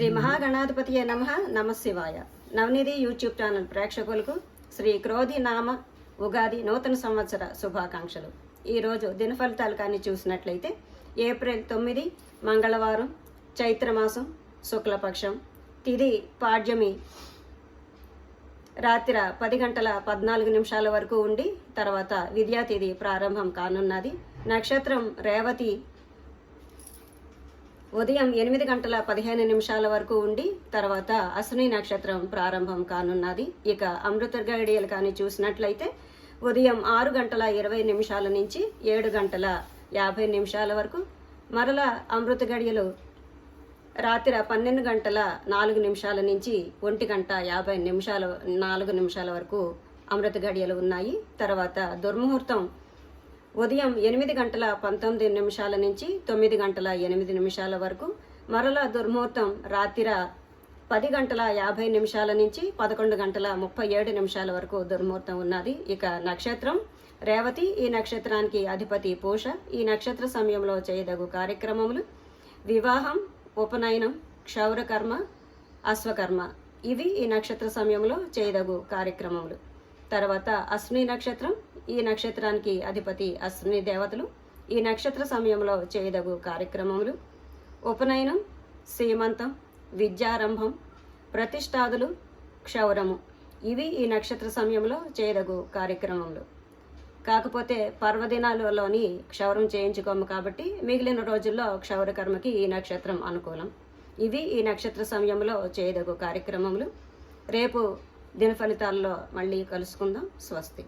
శ్రీ మహాగణాధిపతి నమ. నమశివాయ. నవనిధి YouTube channel ప్రేక్షకులకు శ్రీ క్రోధి నామ ఉగాది నూతన సంవత్సర శుభాకాంక్షలు. ఈరోజు దినఫలితాలు కానీ చూసినట్లయితే ఏప్రిల్ తొమ్మిది మంగళవారం చైత్రమాసం శుక్లపక్షం తిది పాడ్యమి రాత్రి పది గంటల పద్నాలుగు నిమిషాల వరకు ఉండి తర్వాత విద్యా తిథి ప్రారంభం కానున్నది. నక్షత్రం రేవతి ఉదయం ఎనిమిది గంటల పదిహేను నిమిషాల వరకు ఉండి తర్వాత అశ్విని నక్షత్రం ప్రారంభం కానున్నది. ఇక అమృత గడియలు కానీ చూసినట్లయితే ఉదయం ఆరు గంటల ఇరవై నిమిషాల నుంచి ఏడు గంటల యాభై నిమిషాల వరకు మరలా అమృత గడియలు రాత్రి పన్నెండు గంటల నాలుగు నిమిషాల నుంచి ఒంటి గంట యాభై నిమిషాల నాలుగు నిమిషాల వరకు అమృత గడియలు ఉన్నాయి. తర్వాత దుర్ముహూర్తం ఉదయం ఎనిమిది గంటల పంతొమ్మిది నిమిషాల నుంచి తొమ్మిది గంటల ఎనిమిది నిమిషాల వరకు మరలా దుర్ముహూర్తం రాత్రి పది గంటల యాభై నిమిషాల నుంచి పదకొండు గంటల ముప్పై ఏడు నిమిషాల వరకు దుర్ముహూర్తం ఉన్నది. ఇక నక్షత్రం రేవతి ఈ నక్షత్రానికి అధిపతి పూష. ఈ నక్షత్ర సమయంలో చేయదగు కార్యక్రమములు వివాహం ఉపనయనం క్షౌరకర్మ అశ్వకర్మ. ఇవి ఈ నక్షత్ర సమయంలో చేయదగు కార్యక్రమములు. తర్వాత అశ్విని నక్షత్రం. ఈ నక్షత్రానికి అధిపతి అశ్విని దేవతలు. ఈ నక్షత్ర సమయంలో చేయదగు కార్యక్రమములు. ఉపనయనం సీమంతం విద్యారంభం ప్రతిష్టాదులు క్షౌరము. ఇవి ఈ నక్షత్ర సమయంలో చేయదగు కార్యక్రమములు. కాకపోతే పర్వదినాలలోని క్షౌరం చేయించుకోము కాబట్టి మిగిలిన రోజుల్లో క్షౌరకర్మకి ఈ నక్షత్రం అనుకూలం. ఇవి ఈ నక్షత్ర సమయంలో చేయదగు కార్యక్రమములు. రేపు దిన ఫలితాల్లో మళ్ళీ కలుసుకుందాం. స్వస్తి.